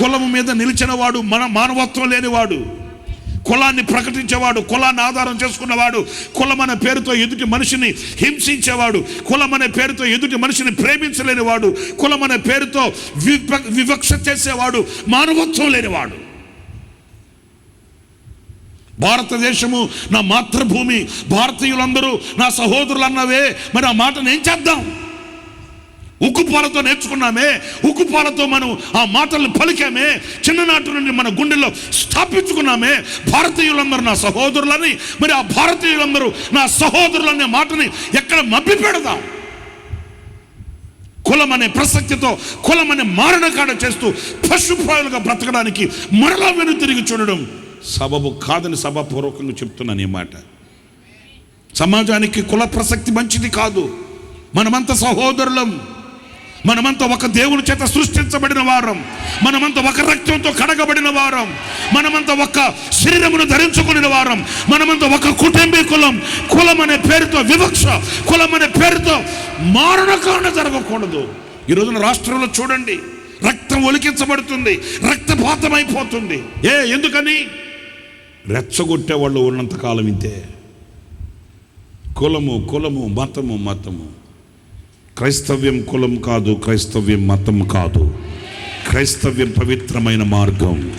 కులము మీద నిలిచినవాడు మన మానవత్వం లేనివాడు. కులాన్ని ప్రకటించేవాడు కులాన్ని ఆధారం చేసుకున్నవాడు కులం అనే పేరుతో ఎదుటి మనిషిని హింసించేవాడు కులం అనే పేరుతో ఎదుటి మనిషిని ప్రేమించలేనివాడు కులం అనే పేరుతో వివక్ష చేసేవాడు మానవత్వం లేనివాడు. భారతదేశము నా మాతృభూమి భారతీయులందరూ నా సహోదరులు అన్నవే మరి ఆ మాటను ఏం చేద్దాం? ఉక్కుపాలతో నేర్చుకున్నామే. ఉక్కుపాలతో మనం ఆ మాటలను పలికామే. చిన్ననాటి నుండి మన గుండెల్లో స్థాపించుకున్నామే. భారతీయులందరూ నా సహోదరులని మరి ఆ భారతీయులందరూ నా సహోదరులు అనే మాటని ఎక్కడ మబ్బి పెడదాం కులం అనే ప్రసక్తితో కులం అనే మారణకాడ చేస్తూ పశుప్రాయులుగా బ్రతకడానికి మరలా వెను తిరిగి చూడడం సబబు కాదని సభాపూర్వకంగా చెప్తున్నాను ఈ మాట. సమాజానికి కుల ప్రసక్తి మంచిది కాదు. మనమంతా సహోదరులం. మనమంతా ఒక దేవుని చేత సృష్టించబడిన వారం. మనమంతా ఒక రక్తంతో కడగబడిన వారం. మనమంతా ఒక శరీరమును ధరించుకుని వారం. మనమంతా ఒక కుటుంబీకులం కులం. అనే పేరుతో వివక్ష. కులం అనే పేరుతో మారణకాండ జరగకూడదు. ఈ రోజున రాష్ట్రంలో చూడండి రక్తం ఒలికించబడుతుంది రక్తపాతమైపోతుంది. ఏ ఎందుకని? రెచ్చగొట్టే వాళ్ళు ఉన్నంత కాలం ఇంతే. కులము కులము మతము మతము. క్రైస్తవ్యం కులం కాదు క్రైస్తవ్యం మతం కాదు. క్రైస్తవ్యం పవిత్రమైన మార్గం.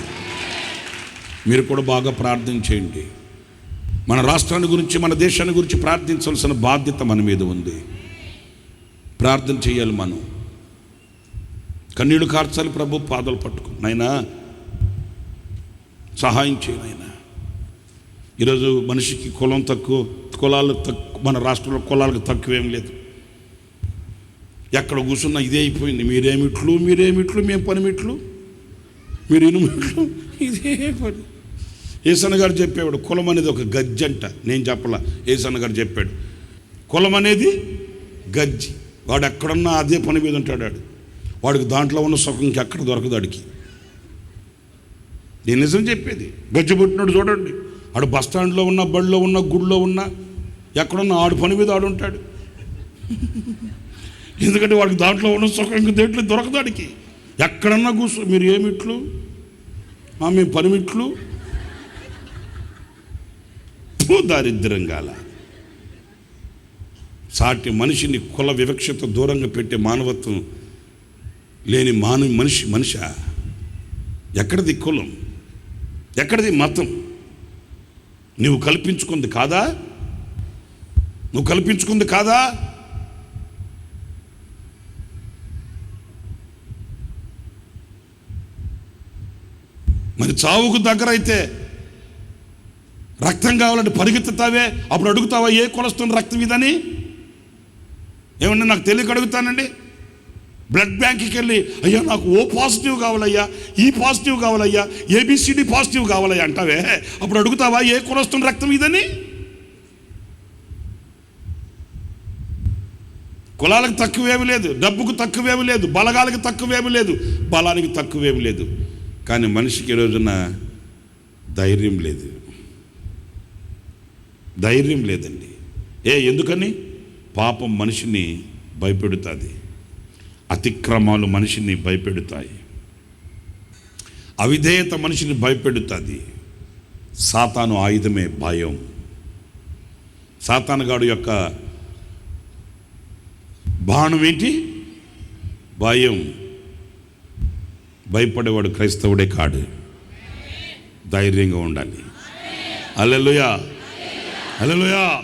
మీరు కూడా బాగా ప్రార్థన చేయండి. మన రాష్ట్రాన్ని గురించి మన దేశాన్ని గురించి ప్రార్థించవలసిన బాధ్యత మన మీద ఉంది. ప్రార్థన చేయాలి మనం. కన్నీళ్ళు కార్చాలి ప్రభు పాదాలు పట్టుకుని నాయనా సహాయం చేయనైనా ఈరోజు మనిషికి కులం తక్కువ కులాలు తక్కువ మన రాష్ట్రంలో కులాలకు తక్కువేం లేదు. ఎక్కడ కూర్చున్నా ఇదే అయిపోయింది. మీరేమిట్లు మీరేమిట్లు మేము పనిమిట్లు మీరు ఇనుమిట్లు ఇదే పని. ఏసన్న గారు చెప్పేవాడు కులం అనేది ఒక గజ్జి అంట. నేను చెప్పలా ఏసన్న గారు చెప్పాడు. కులం అనేది గజ్జి. వాడు ఎక్కడున్నా అదే పని మీద ఉంటాడు వాడు. వాడికి దాంట్లో ఉన్న సుఖం ఇంకెక్కడ దొరకదు వాడికి. నేను నిజం చెప్పేది. గజ్జి పుట్టినాడు చూడండి. ఆడు బస్ స్టాండ్లో ఉన్న బడిలో ఉన్న గుడిలో ఉన్న ఎక్కడున్న ఆడు పని మీద ఆడుంటాడు ఎందుకంటే వాడికి దాంట్లో ఉన్న సుఖం ఇంక దేంట్లో దొరకదు వాడికి. ఎక్కడన్నా కూర్చో మీరు ఏమిట్లు ఆ, మేము పనిమిట్లు దారిద్ర్యం గాల. సాటి మనిషిని కుల వివక్షత దూరంగా పెట్టే మానవత్వం లేని మాను మనిషి మనిష ఎక్కడిది కులం? ఎక్కడిది మతం? నువ్వు కల్పించుకుంది కాదా? నువ్వు కల్పించుకుంది కాదా? మరి చావుకు దగ్గర అయితే రక్తం కావాలంటే పరిగెత్తుతావే? అప్పుడు అడుగుతావా ఏ కొలస్తుంది రక్తం ఇదని? ఏమన్నా నాకు తెలియక అడుగుతానండి. బ్లడ్ బ్యాంక్కి వెళ్ళి అయ్యా నాకు ఓ పాజిటివ్ కావాలయ్యా ఈ పాజిటివ్ కావాలయ్యా ఏబిసిడి పాజిటివ్ కావాలయ్యా అంటావే? అప్పుడు అడుగుతావా ఏ కొలస్తుంది రక్తం ఇదని? కులాలకు తక్కువేమి లేదు డబ్బుకు తక్కువేమి లేదు బలగాలకు తక్కువేమి లేదు బలానికి తక్కువేమి లేదు. కానీ మనిషికి ఈ రోజున ధైర్యం లేదు. ధైర్యం లేదండి. ఏ ఎందుకని? పాపం మనిషిని భయపెడుతుంది. అతిక్రమాలు మనిషిని భయపెడతాయి. అవిధేయత మనిషిని భయపెడుతుంది. సాతాను ఆయుధమే భయం. సాతానుగాడు యొక్క బాణం ఏంటి? భయం. భయపడేవాడు క్రైస్తవుడే కాడు. ధైర్యంగా ఉండాలి. Alleluia alleluia